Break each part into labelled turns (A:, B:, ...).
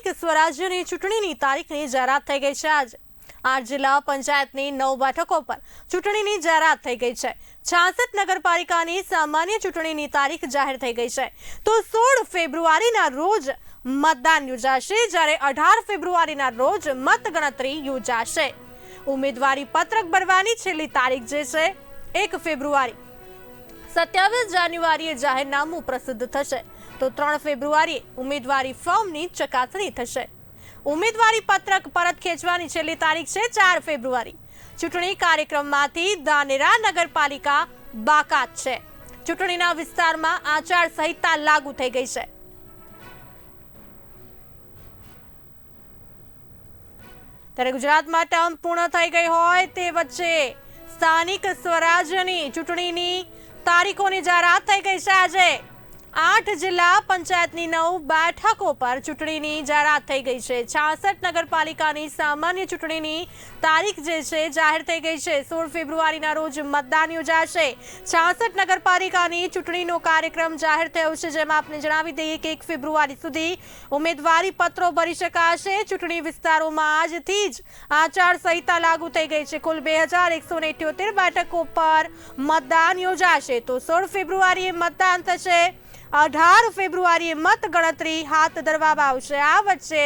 A: સ્થાનિક સ્વરાજ્યની ચૂંટણીની તારીખની જાહેરાત થઈ ગઈ છે. આજે આઠ જિલ્લા પંચાયતની નવ બેઠકો પર ચૂંટણીની જાહેરાત થઈ ગઈ છે. છાસઠ નગરપાલિકાની સામાન્ય ચૂંટણીની તારીખ જાહેર થઈ ગઈ છે. તો સોળ ફેબ્રુઆરીના રોજ મતદાન યોજાશે, જ્યારે અઢાર ફેબ્રુઆરીના રોજ મતગણતરી યોજાશે. ઉમેદવારી પત્રક ભરવાની છેલ્લી તારીખ જે છે, એક ફેબ્રુઆરી. સત્યાવીસ જાન્યુઆરીએ જાહેરનામું પ્રસિદ્ધ થશે. તો ત્રણ ફેબ્રુઆરીએ ઉમેદવારી ફોર્મની ચકાસણી થશે. ઉમેદવારી પત્રક પરત ખેંચવાની છેલ્લી તારીખ છે ચાર ફેબ્રુઆરી. ચૂંટણી કાર્યક્રમમાંથી દાનેરા નગરપાલિકા બાકાત છે. ચૂંટણીના વિસ્તારમાં આચાર સંહિતા લાગુ થઈ ગઈ છે. ત્યારે ગુજરાતમાં ટર્મ પૂર્ણ થઈ ગઈ હોય તે વચ્ચે સ્થાનિક સ્વરાજ્યની ચૂંટણીની તારીખોની જાહેરાત થઈ ગઈ છે આજે. આઠ જિલ્લા પંચાયતની નવ બેઠકો પર ચૂંટણીની જાહેરાત થઈ ગઈ છે. છાસઠ નગરપાલિકાની સામાન્ય ચૂંટણીની તારીખ જે છે, જાહેર થઈ ગઈ છે. સોળ ફેબ્રુઆરીના રોજ મતદાન યોજાશે. છાસઠ નગરપાલિકાની ચૂંટણીનો કાર્યક્રમ જાહેર થયો છે, જેમાં આપને જણાવી દઈએ કે એક ફેબ્રુઆરી સુધી ઉમેદવારી પત્રો ભરી શકાશે. ચૂંટણી વિસ્તારોમાં આજથી જ આચાર સંહિતા લાગુ થઈ ગઈ છે. કુલ બે હજાર એકસો બેઠકો પર મતદાન યોજાશે. તો સોળ ફેબ્રુઆરીએ મતદાન થશે. અઢાર ફેબ્રુઆરીએ મત ગણતરી હાથ ધરવામાં આવશે. આ વચ્ચે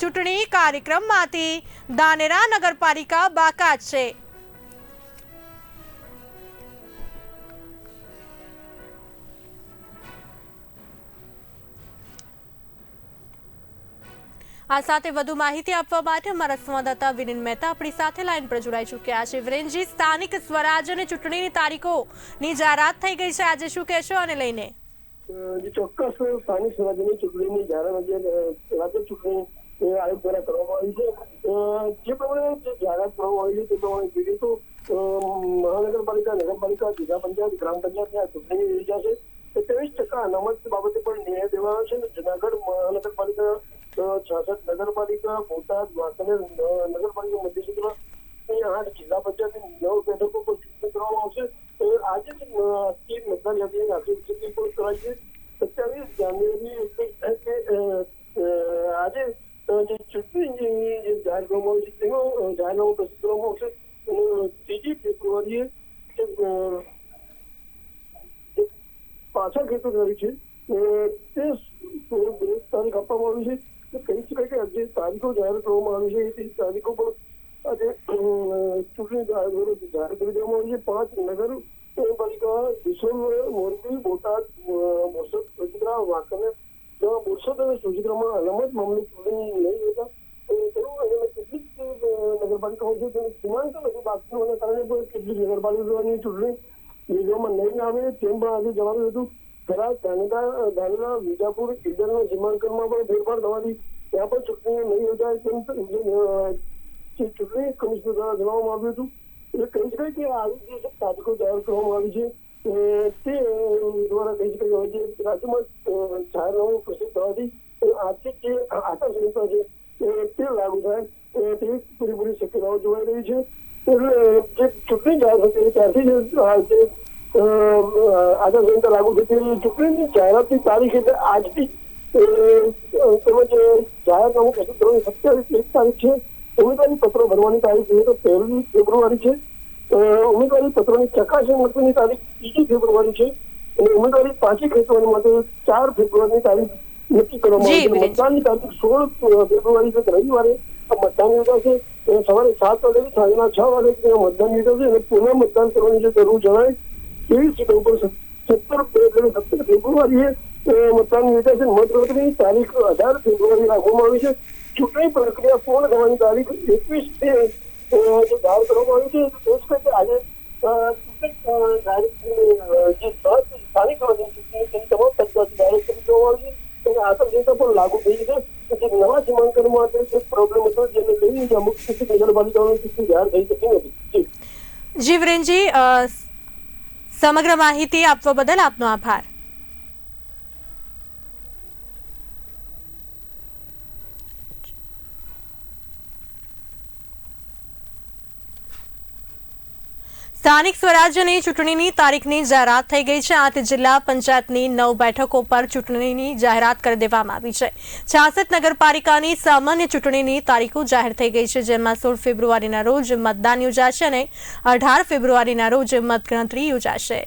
A: ચૂંટણી કાર્યક્રમમાંથી દાનેરા નગરપાલિકા બાકાત છે. આ સાથે વધુ માહિતી આપવા માટે અમારા સંવાદદાતા વિનિન મહેતા આપણી સાથે લાઈન પર જોડાઈ ચૂક્યા છે. વિરેનજી, સ્થાનિક સ્વરાજ અને ચૂંટણીની તારીખોની જાહેરાત થઈ ગઈ છે. આજે શું કહેશો અને લઈને?
B: જે ચોક્કસ સ્થાનિક સ્વરાજ્યની ચૂંટણીની જાહેરાત જે રાજ્ય ચૂંટણી આયોગ દ્વારા કરવામાં આવી છે. જે પ્રમાણે જે જાહેરાત કરવામાં આવી છે તે પ્રમાણે જોઈએ તો મહાનગરપાલિકા, નગરપાલિકા, જિલ્લા પંચાયત, ગ્રામ પંચાયતની આ ચૂંટણી યોજાશે ત્રેવીસ ટકા અનામત બાબતે પણ નિર્ણય દેવાયો છે. જુનાગઢ મહાનગરપાલિકા છાસઠ નગરપાલિકા, બોટાદ વાંકાનેર નગરપાલિકા મધ્ય ક્ષેત્રમાં અહીં આઠ જિલ્લા પંચાયતની નવ બેઠકો પર ચૂંટણી કરવામાં આવશે. આજે આજથી મતદાન યાદી આખી ચૂંટણી પૂરી કરાઈ છે સત્યાવીસ જાન્યુઆરી આજે જે ચૂંટણી જે જાહેર કરવામાં આવી છે તેનો જાહેરનામું પ્રસિદ્ધ કરવામાં આવશે. ત્રીજી ફેબ્રુઆરીએ પાછળ ખેતર કરી છે તે તારીખ આપવામાં આવી છે. કહી શકાય કે જે તારીખો જાહેર કરવામાં આવી છે તે તારીખો પણ આજે દેવામાં આવી છે પાંચ નગર પાલિકા દિશોલ મોરબી, બોટાદ બોરસદ વડોદરા વાંકાનેર જેવા બોરસદ અને સુજિત્રામાં અનામત મામલે ચૂંટણી નહીં અને કેટલીક નગરપાલિકાઓ છે, તેનું સીમાંકન હજુ બાકી હોવાના કારણે કેટલીક નગરપાલિકાઓની ચૂંટણી યોજવામાં નહીં આવે, તેમ પણ આજે જણાવ્યું હતું. થરાદ ધાનેરા ધાનેરા, વિજાપુર ઈડરના સીમાંકનમાં પણ ફેરફાર થવાથી ત્યાં પણ ચૂંટણી નહીં યોજાય, તેમ જે ચૂંટણી કમિશનર દ્વારા જણાવવામાં આવ્યું હતું એટલે કહી શકાય કે આવી જે તારીખો જાહેર કરવામાં આવી છે તે દ્વારા કહી શકાય જે રાજ્યમાં જાહેરનામું પ્રસિદ્ધ થવાથી આર્થિક જે આચારસંહિતા છે તે લાગુ થાય તેવી પૂરેપૂરી શક્યતાઓ જોવાઈ રહી છે એટલે જે ચૂંટણી જાહેર થતી ત્યારથી જ આચારસંહિતા લાગુ થતી ચૂંટણીની જાહેરાતની તારીખ એટલે આજથી તેમજ જાહેરનામું પ્રસિદ્ધ થવાની સત્યાવીસ તારીખ છે ઉમેદવારી પત્રો ભરવાની તારીખ જોઈએ તો પહેલી ફેબ્રુઆરી છે. ઉમેદવારી પત્રોની ચકાસણી માટેની તારીખ ત્રીજી ફેબ્રુઆરી છે. અને ઉમેદવારી પાછી ખેંચવાની માટે ચાર ફેબ્રુઆરીની તારીખ નક્કી કરવામાં આવી છે. મતદાનની તારીખ સોળ ફેબ્રુઆરી છે રવિવારે. મતદાન યોજાશે સવારે સાત વાગે સાંજના છ વાગે મતદાન યોજાશે અને પુનઃ મતદાન કરવાની જે જરૂર જણાય તેવી સીટો ઉપર સત્તર સત્તર ફેબ્રુઆરીએ મતદાન યોજાશે મતગણતરી તારીખ અઢાર ફેબ્રુઆરી રાખવામાં આવી છે. ચૂંટણી પ્રક્રિયા પૂર્ણ થવાની તારીખ એકવીસ છે જે જાહેર કરવામાં આવી છે દેશ કે આજે પણ લાગુ થઈ છે જે નવા સીમાંકન માટે જે હતો, જેને અમુક જાહેર થઈ શકી નથી.
A: જી. વિરેનજી સમગ્ર માહિતી આપવા બદલ આપનો આભાર. સ્થાનિક સ્વરાજ્યની ચૂંટણીની તારીખની જાહેરાત થઈ ગઈ છે. આઠ જિલ્લા પંચાયતની નવ બેઠકો પર ચૂંટણીની જાહેરાત કરી દેવામાં આવી છે. છાસઠ નગરપાલિકાની સામાન્ય ચૂંટણીની તારીખો જાહેર થઈ ગઈ છે, જેમાં સોળ ફેબ્રુઆરીના રોજ મતદાન યોજાશે અને અઢાર ફેબ્રુઆરીના રોજ મતગણતરી યોજાશે.